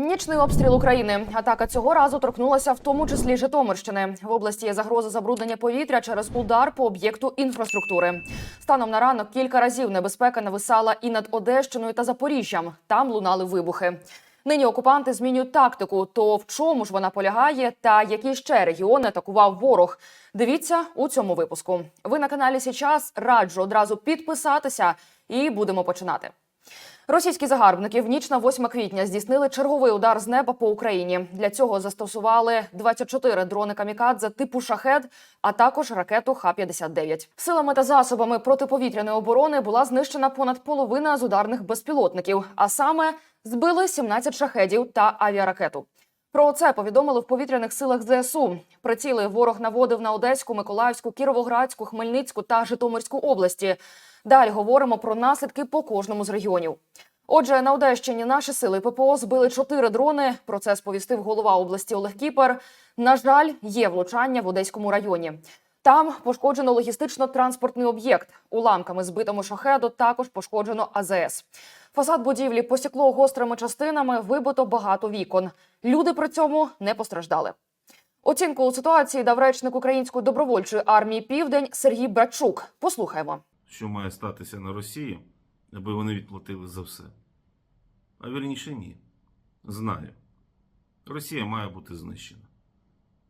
Нічний обстріл України. Атака цього разу торкнулася в тому числі Житомирщини. В області є загроза забруднення повітря через удар по об'єкту інфраструктури. Станом на ранок кілька разів небезпека нависала і над Одещиною та Запоріжжям. Там лунали вибухи. Нині окупанти змінюють тактику. То в чому ж вона полягає, та які ще регіони атакував ворог? Дивіться у цьому випуску. Ви на каналі Січас раджу одразу підписатися і будемо починати. Російські загарбники в ніч на 8 квітня здійснили черговий удар з неба по Україні. Для цього застосували 24 дрони камікадзе типу шахед, а також ракету Х-59. Силами та засобами протиповітряної оборони була знищена понад половина з ударних безпілотників, а саме збили 17 шахедів та авіаракету. Про це повідомили в повітряних силах ЗСУ. Приціли ворог наводив на Одеську, Миколаївську, Кіровоградську, Хмельницьку та Житомирську області. Далі говоримо про наслідки по кожному з регіонів. Отже, на Одещині наші сили ППО збили чотири дрони. Про це сповістив голова області Олег Кіпер. На жаль, є влучання в Одеському районі. Там пошкоджено логістично-транспортний об'єкт. Уламками збитому шахеду також пошкоджено АЗС. Фасад будівлі посікло гострими частинами, вибито багато вікон. Люди при цьому не постраждали. Оцінку ситуації дав речник української добровольчої армії Південь Сергій Брачук. Послухаймо. що має статися на Росії, аби вони відплатили за все. А вірніше ні. Знаю. Росія має бути знищена.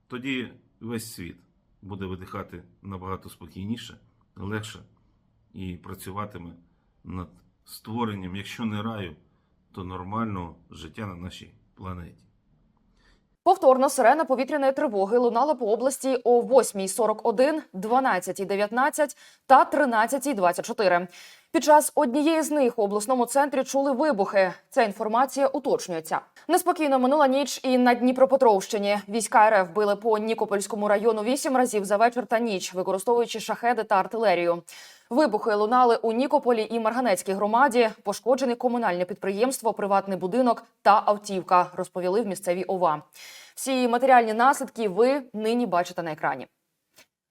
Тоді весь світ буде видихати набагато спокійніше, легше і працюватиме над створенням, якщо не раю, то нормального життя на нашій планеті. Повторно сирена повітряної тривоги лунала по області о 8.41, 12.19 та 13.24. Під час однієї з них у обласному центрі чули вибухи. Ця інформація уточнюється. Неспокійно минула ніч і на Дніпропетровщині. Війська РФ били по Нікопольському району вісім разів за вечір та ніч, використовуючи шахеди та артилерію. Вибухи лунали у Нікополі і Марганецькій громаді. Пошкоджені комунальне підприємство, приватний будинок та автівка, розповіли в місцевій ОВА. Всі матеріальні наслідки ви нині бачите на екрані.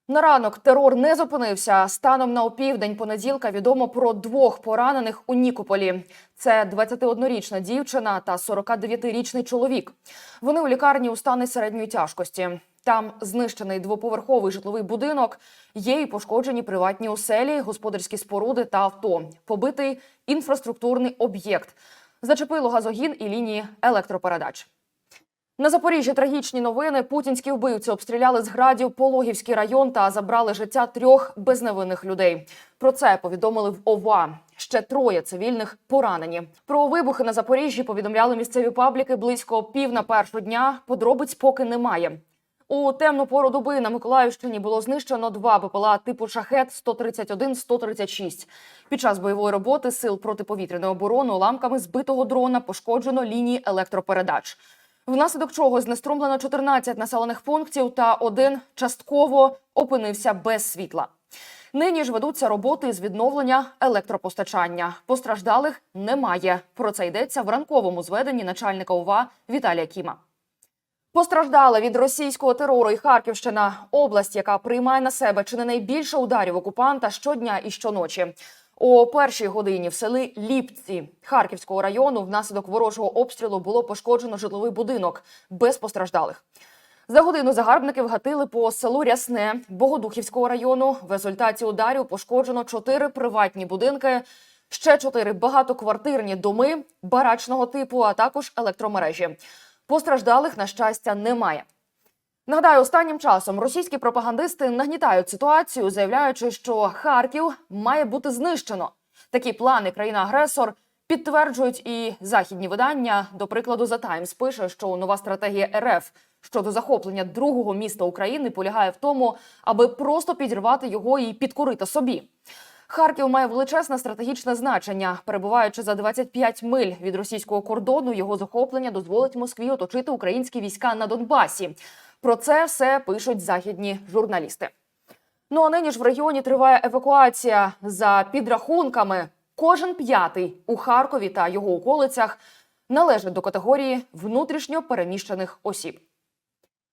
На ранок терор не зупинився. Станом на опівдень понеділка відомо про двох поранених у Нікополі. Це 21-річна дівчина та 49-річний чоловік. Вони у лікарні у стані середньої тяжкості. Там знищений двоповерховий житловий будинок. Є і пошкоджені приватні оселі, господарські споруди та авто. Побитий інфраструктурний об'єкт. Зачепило газогін і лінії електропередач. На Запоріжжі трагічні новини. Путінські вбивці обстріляли з градів Пологівський район та забрали життя трьох безневинних людей. Про це повідомили в ОВА. Ще троє цивільних поранені. Про вибухи на Запоріжжі повідомляли місцеві пабліки близько пів на першу дня. Подробиць поки немає. У темну пору доби на Миколаївщині було знищено два БПЛА типу шахет 131-136. Під час бойової роботи сил протиповітряної оборони уламками збитого дрона пошкоджено лінії електропередач. Внаслідок чого знеструмлено 14 населених пунктів та один частково опинився без світла. Нині ж ведуться роботи з відновлення електропостачання. Постраждалих немає. Про це йдеться в ранковому зведенні начальника ОВА Віталія Кіма. Постраждала від російського терору і Харківщина, область, яка приймає на себе чи не найбільше ударів окупанта щодня і щоночі. О першій годині в селі Ліпці Харківського району внаслідок ворожого обстрілу було пошкоджено житловий будинок без постраждалих. За годину загарбники вгатили по селу Рясне Богодухівського району. В результаті ударів пошкоджено чотири приватні будинки, ще чотири багатоквартирні доми барачного типу, а також електромережі. Постраждалих, на щастя, немає. Нагадаю, останнім часом російські пропагандисти нагнітають ситуацію, заявляючи, що Харків має бути знищено. Такі плани країна-агресор підтверджують і західні видання. До прикладу, The Times пише, що нова стратегія РФ щодо захоплення другого міста України полягає в тому, аби просто підірвати його і підкорити собі. Харків має величезне стратегічне значення. Перебуваючи за 25 миль від російського кордону, його захоплення дозволить Москві оточити українські війська на Донбасі. Про це все пишуть західні журналісти. Ну а нині ж в регіоні триває евакуація за підрахунками. Кожен п'ятий у Харкові та його околицях належить до категорії внутрішньо переміщених осіб.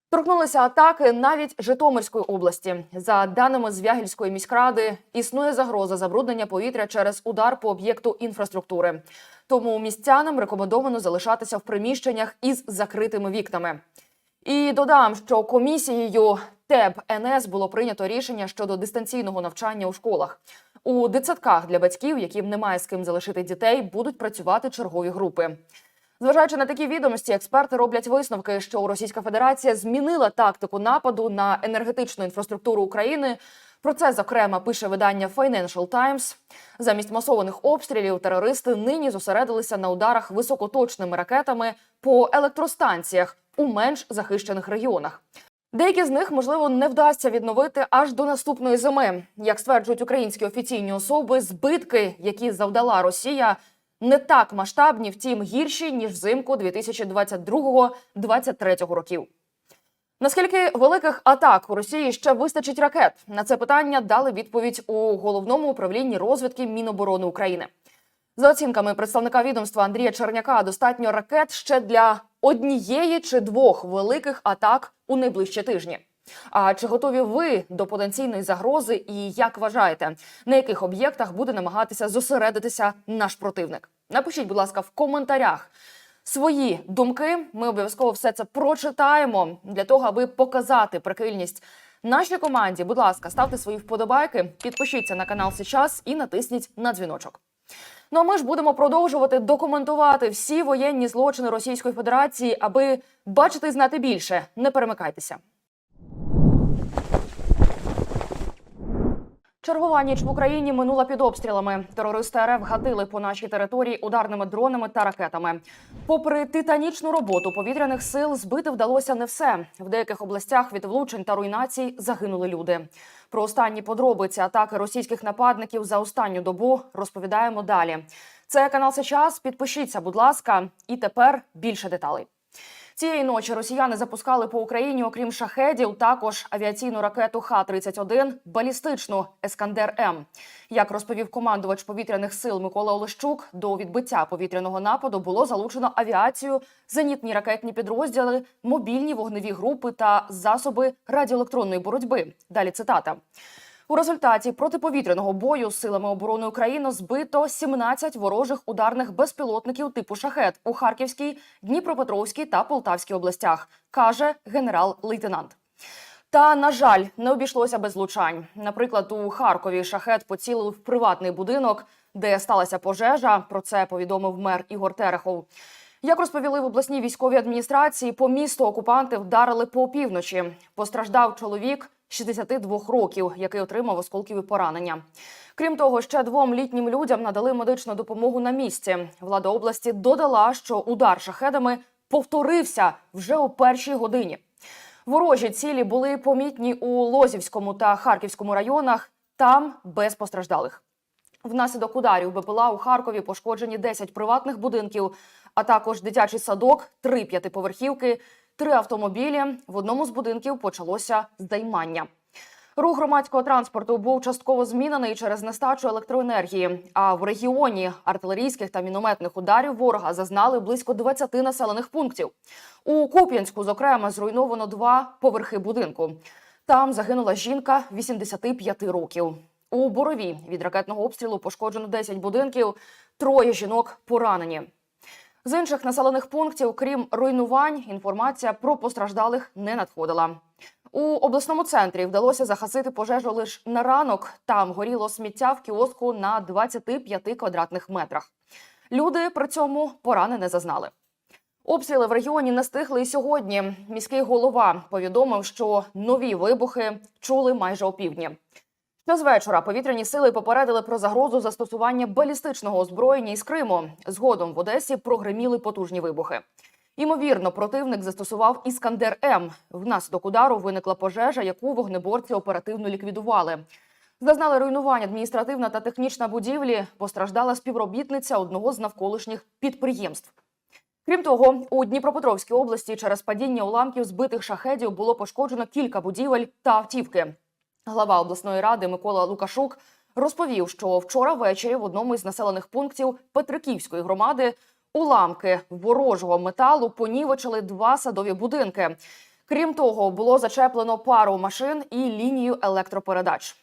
Торкнулися атаки навіть Житомирської області. За даними Звягільської міськради, існує загроза забруднення повітря через удар по об'єкту інфраструктури. Тому містянам рекомендовано залишатися в приміщеннях із закритими вікнами. І додам, що комісією ТЕБ НС було прийнято рішення щодо дистанційного навчання у школах. У дитсадках для батьків, яким немає з ким залишити дітей, будуть працювати чергові групи. Зважаючи на такі відомості, експерти роблять висновки, що Російська Федерація змінила тактику нападу на енергетичну інфраструктуру України. Про це зокрема пише видання Financial Times. Замість масованих обстрілів терористи нині зосередилися на ударах високоточними ракетами по електростанціях у менш захищених регіонах. Деякі з них можливо не вдасться відновити аж до наступної зими. Як стверджують українські офіційні особи, збитки, які завдала Росія, не так масштабні, втім гірші ніж взимку 2022-2023 років. Наскільки великих атак у Росії ще вистачить ракет? На це питання дали відповідь у головному управлінні розвідки Міноборони України. За оцінками представника відомства Андрія Черняка, достатньо ракет ще для однієї чи двох великих атак у найближчі тижні. А чи готові ви до потенційної загрози? І як вважаєте, на яких об'єктах буде намагатися зосередитися наш противник? Напишіть, будь ласка, в коментарях свої думки. Ми обов'язково все це прочитаємо для того, аби показати прихильність нашій команді. Будь ласка, ставте свої вподобайки, підпишіться на канал сейчас і натисніть на дзвіночок. Ну а ми ж будемо продовжувати документувати всі воєнні злочини Російської Федерації, аби бачити і знати більше. Не перемикайтеся. Чергова ніч в Україні минула під обстрілами. Терористи РФ гатили по нашій території ударними дронами та ракетами. Попри титанічну роботу повітряних сил, збити вдалося не все. В деяких областях від влучень та руйнацій загинули люди. Про останні подробиці атаки російських нападників за останню добу розповідаємо далі. Це канал Сейчас. Підпишіться, будь ласка, і тепер більше деталей. Цієї ночі росіяни запускали по Україні, окрім шахедів, також авіаційну ракету Х-31, балістичну Ескандер М. Як розповів командувач повітряних сил Микола Олещук, до відбиття повітряного нападу було залучено авіацію, зенітні ракетні підрозділи, мобільні вогневі групи та засоби радіоелектронної боротьби. Далі цитата. У результаті протиповітряного бою силами оборони України збито 17 ворожих ударних безпілотників типу шахет у Харківській, Дніпропетровській та Полтавській областях, каже генерал-лейтенант. Та на жаль, не обійшлося без влучань. Наприклад, у Харкові шахет поцілив в приватний будинок, де сталася пожежа. Про це повідомив мер Ігор Терехов. Як розповіли в обласній військовій адміністрації, по місту окупанти вдарили по опівночі. Постраждав чоловік 62 років, який отримав осколкові поранення. Крім того, ще двом літнім людям надали медичну допомогу на місці. Влада області додала, що удар шахедами повторився вже у першій годині. Ворожі цілі були помітні у Лозівському та Харківському районах. Там без постраждалих. Внаслідок ударів БПЛА у Харкові пошкоджені 10 приватних будинків, а також дитячий садок, три п'ятиповерхівки, три автомобілі. В одному з будинків почалося здаймання. Рух громадського транспорту був частково змінений через нестачу електроенергії. А в регіоні артилерійських та мінометних ударів ворога зазнали близько 20 населених пунктів. У Куп'янську, зокрема, зруйновано два поверхи будинку. Там загинула жінка 85 років. У Борові від ракетного обстрілу пошкоджено 10 будинків, троє жінок поранені. З інших населених пунктів, крім руйнувань, інформація про постраждалих не надходила. У обласному центрі вдалося загасити пожежу лише на ранок. Там горіло сміття в кіоску на 25 квадратних метрах. Люди при цьому порани не зазнали. Обстріли в регіоні не стихли і сьогодні. Міський голова повідомив, що нові вибухи чули майже опівдні. Ще повітряні сили попередили про загрозу застосування балістичного озброєння із Криму. Згодом в Одесі прогреміли потужні вибухи. Імовірно, противник застосував іскандер М. Внаслідок удару виникла пожежа, яку вогнеборці оперативно ліквідували. Зазнали руйнування адміністративна та технічна будівлі. Постраждала співробітниця одного з навколишніх підприємств. Крім того, у Дніпропетровській області через падіння уламків збитих шахедів було пошкоджено кілька будівель та автівки. Глава обласної ради Микола Лукашук розповів, що вчора ввечері в одному із населених пунктів Петриківської громади уламки ворожого металу понівечили два садові будинки. Крім того, було зачеплено пару машин і лінію електропередач.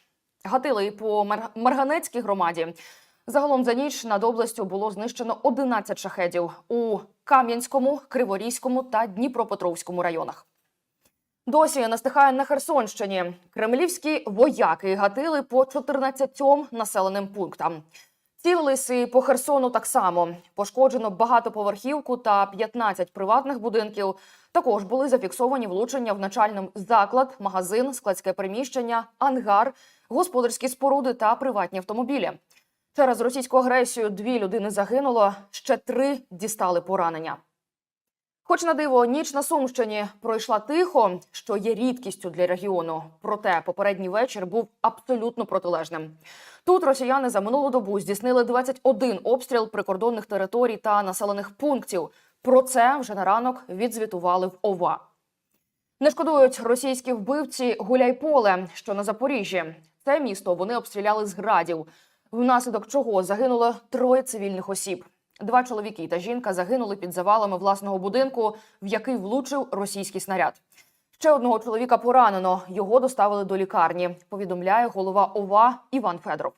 Гатили й по Мар- Марганецькій громаді. Загалом за ніч над областю було знищено 11 шахедів у Кам'янському, Криворізькому та Дніпропетровському районах. Досі настихає на Херсонщині. Кремлівські вояки гатили по 14 населеним пунктам. Цілились і по Херсону так само. Пошкоджено багатоповерхівку та 15 приватних будинків. Також були зафіксовані влучення в начальний заклад, магазин, складське приміщення, ангар, господарські споруди та приватні автомобілі. Через російську агресію дві людини загинуло, ще три дістали поранення. Хоч на диво, ніч на Сумщині пройшла тихо, що є рідкістю для регіону. Проте попередній вечір був абсолютно протилежним. Тут росіяни за минулу добу здійснили 21 обстріл прикордонних територій та населених пунктів. Про це вже на ранок відзвітували в ОВА. Не шкодують російські вбивці Гуляйполе, що на Запоріжжі. Це місто вони обстріляли з градів, внаслідок чого загинуло троє цивільних осіб. Два чоловіки та жінка загинули під завалами власного будинку, в який влучив російський снаряд. Ще одного чоловіка поранено. Його доставили до лікарні. Повідомляє голова ОВА Іван Федоров.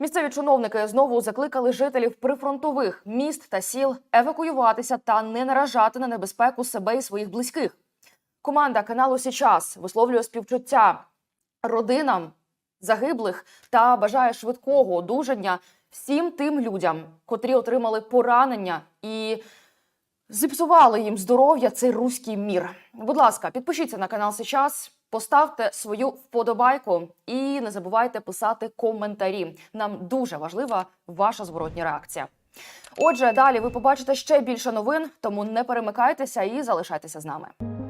Місцеві чиновники знову закликали жителів прифронтових міст та сіл евакуюватися та не наражати на небезпеку себе і своїх близьких. Команда каналу Січас висловлює співчуття родинам загиблих та бажає швидкого одужання всім тим людям, котрі отримали поранення і зіпсували їм здоров'я цей руський мір. Будь ласка, підпишіться на канал Сейчас, поставте свою вподобайку і не забувайте писати коментарі. Нам дуже важлива ваша зворотня реакція. Отже, далі ви побачите ще більше новин, тому не перемикайтеся і залишайтеся з нами.